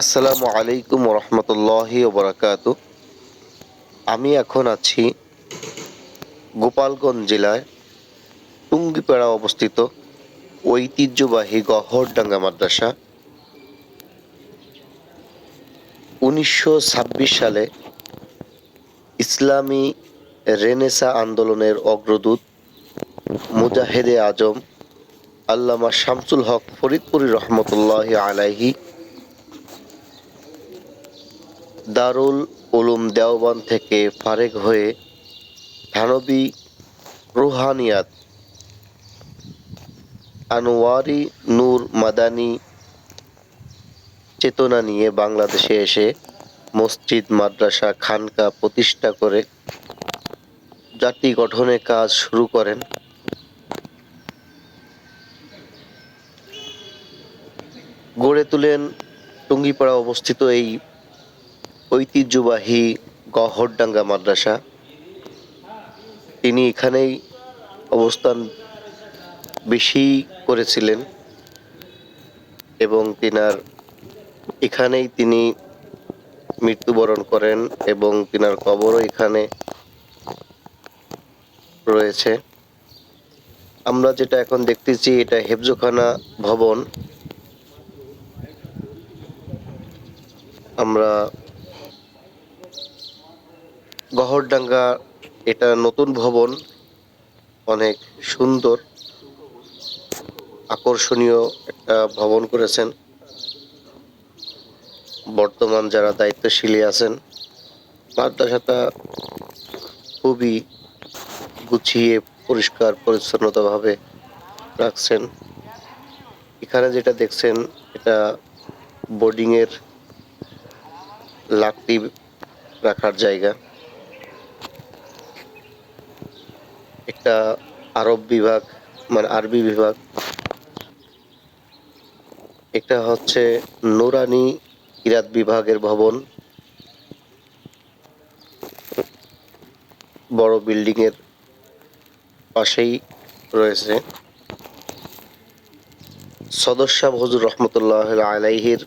আসসালামু আলাইকুম রহমতুল্লাহি ওবরাকাত। আমি এখন আছি গোপালগঞ্জ জেলায় টুঙ্গিপাড়া অবস্থিত ঐতিহ্যবাহী গহরডাঙ্গা মাদ্রাসা। উনিশশো ছাব্বিশ সালে ইসলামী রেনেসা আন্দোলনের অগ্রদূত মুজাহেদে আজম আল্লামা শামসুল হক ফরিদপুরি রহমতুল্লাহ আলাইহি দারুল উলুম দেওবান থেকে ফারেক হয়ে থানবী রুহানিয়াত। আনোয়ারি নূর মাদানী চেতনা নিয়ে বাংলাদেশে এসে মসজিদ, মাদ্রাসা, খানকা প্রতিষ্ঠা করে জাতি গঠনে কাজ শুরু করেন। গড়ে তুলেন টুঙ্গিপাড়া অবস্থিত এই ঐতিহ্যবাহী গহরডাঙ্গা মাদ্রাসা। তিনি এখানেই অবস্থান বেশি করেছিলেন এবং তিনার এখানেই তিনি মৃত্যুবরণ করেন এবং তিনার কবরও এখানে রয়েছে। আমরা যেটা এখন দেখতেছি, এটা হেফজোখানা ভবন। আমরা গহরডাঙ্গা এটা নতুন ভবন, অনেক সুন্দর, আকর্ষণীয় একটা ভবন করেছেন। বর্তমান যারা দায়িত্বশীলী আছেন, মাদ্রাসাটা খুবই গুছিয়ে, পরিষ্কার, পরিচ্ছন্নতাভাবে রাখছেন। এখানে যেটা দেখছেন, এটা বোর্ডিংয়ের লাকড়ি রাখার জায়গা। একটা আরব বিভাগ মানে আরবি বিভাগ। এটা হচ্ছে নুরানি কিরাত বিভাগের ভবন। বড় বিল্ডিং এর পাশেই রয়েছে। সদস্য হজুর রহমতুল্লাহ আলাইহির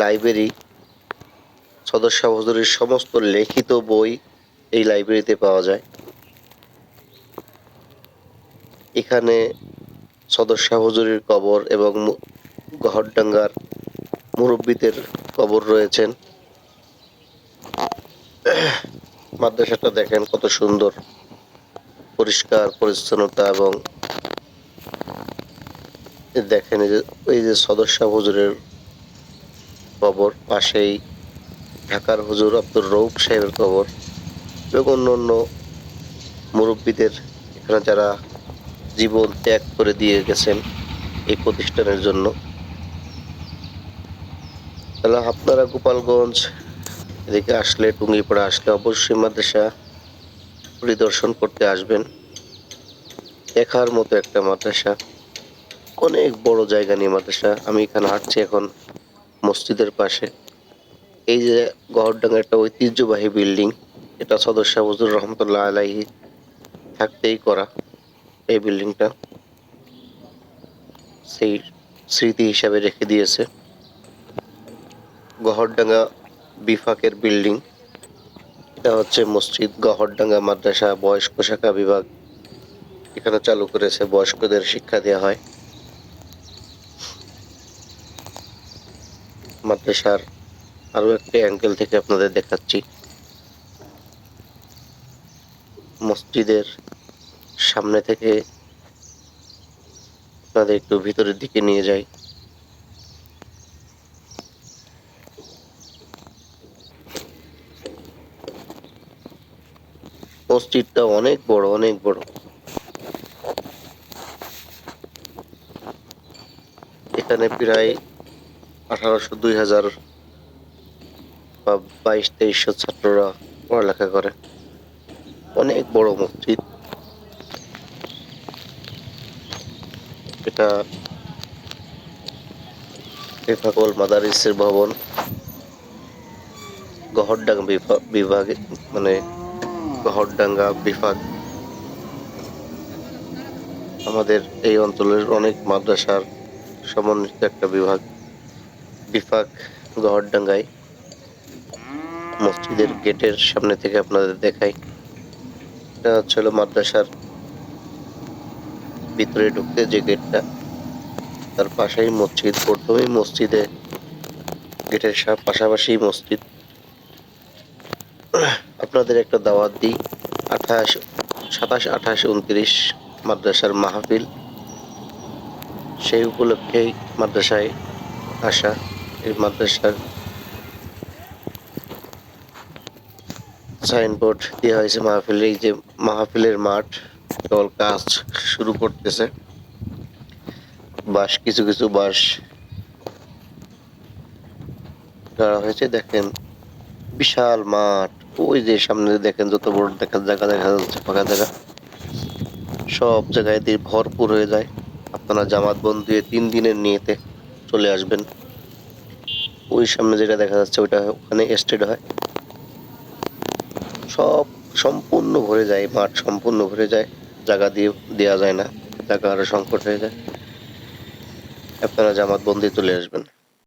লাইব্রেরি। সদস্য হজুরের সমস্ত লিখিত বই এই লাইব্রেরিতে পাওয়া যায়। এখানে সদস্য হুজুরের কবর এবং গহরডাঙ্গার মুরব্বীদের কবর রয়েছেন। মাদ্রাসাটা দেখেন কত সুন্দর, পরিষ্কার, পরিচ্ছন্নতা এবং দেখেন এই যে এই যে সদস্য হুজুরের কবর, পাশেই ঢাকার হুজুর আব্দুর রৌফ সাহেবের কবর এবং অন্য অন্য মুরব্বীদের, এখানে যারা জীবন ত্যাগ করে দিয়ে গেছেন এই প্রতিষ্ঠানের জন্য। তাহলে আপনারা গোপালগঞ্জ এদিকে আসলে, টুঙ্গিপাড়া আসলে অবশ্যই মাদ্রাসা পরিদর্শন করতে আসবেন। দেখার মতো একটা মাদ্রাসা। অনেক বড় জায়গা নিয়ে মাদ্রাসা। আমি এখানে হাঁটছি এখন মসজিদের পাশে। এই যে গহরডাঙ্গা একটা ঐতিহ্যবাহী বিল্ডিং, এটা সদস্য হুজুর রহমতুল্লাহ আলাইহি থাকতেই করা। এই বিল্ডিংটা সেই স্মৃতি হিসাবে রেখে দিয়েছে। গহরডাঙ্গা বিফাকের বিল্ডিং এটা হচ্ছে মসজিদ, গহরডাঙ্গা মাদ্রাসা, বয়স্ক শাখা বিভাগ। এখানে চালু করেছে, বয়স্কদের শিক্ষা দেওয়া হয়। মাদ্রাসার আরও একটি অ্যাঙ্গেল থেকে আপনাদের দেখাচ্ছি। মসজিদের সামনে থেকে আপনাদের একটু ভিতরের দিকে নিয়ে যাই মসজিদটা অনেক বড় অনেক বড়। এখানে প্রায় আঠারোশো, দুই হাজার বা বাইশ তেইশশো ছাত্ররা পড়ালেখা করে। অনেক বড় মসজিদ। এটা বেফাকল মাদারিসের ভবন। গহরডাঙ্গা বিভা- বিভাগে মানে গহরডাঙ্গা বিভাগ। আমাদের এই অঞ্চলের অনেক মাদ্রাসার সমন্বিত একটা বিভাগ। বিভাগ গহরডাঙ্গায়। মসজিদের গেটের সামনে থেকে আপনাদের দেখাই। এটা হচ্ছে মাদ্রাসার ভিতরে ঢুকতে যে গেটটা তার পাশেই মসজিদ, প্রথমেই মসজিদে গেটের পাশাপাশি মসজিদ। আপনাদের একটা দাওয়াত দিই, আঠাশ, সাতাশ, আঠাশ, উনত্রিশ মাদ্রাসার মাহফিল। সেই উপলক্ষেই মাদ্রাসায় আসা, এই মাদ্রাসার সাইনবোর্ড দেওয়া হয়েছে মাহফিলের যে মাহফিলের মাঠ। কেবল কাজ শুরু করতেছে। বাঁশ কিছু কিছু বাঁশ গাড়া হয়েছে। দেখেন বিশাল মাঠ। ওই যে সামনে দেখেন যত বড় দেখা জায়গা দেখা যাচ্ছে, ফাঁকা জায়গা। সব জায়গায় দিয়ে ভরপুর হয়ে যায়। আপনারা জামাত বন্ধু তিন দিনের নিয়েতে চলে আসবেন। ওই সামনে যেটা দেখা যাচ্ছে, ওইটা ওখানে এস্টেড হয়। সব সম্পূর্ণ ভরে যায়, মাঠ সম্পূর্ণ ভরে যায়। জায়গা দিয়ে দেওয়া যায় না, জায়গা আরও সংকট হয়ে যায়। আপনারা জামাত বন্দি চলে আসবেন।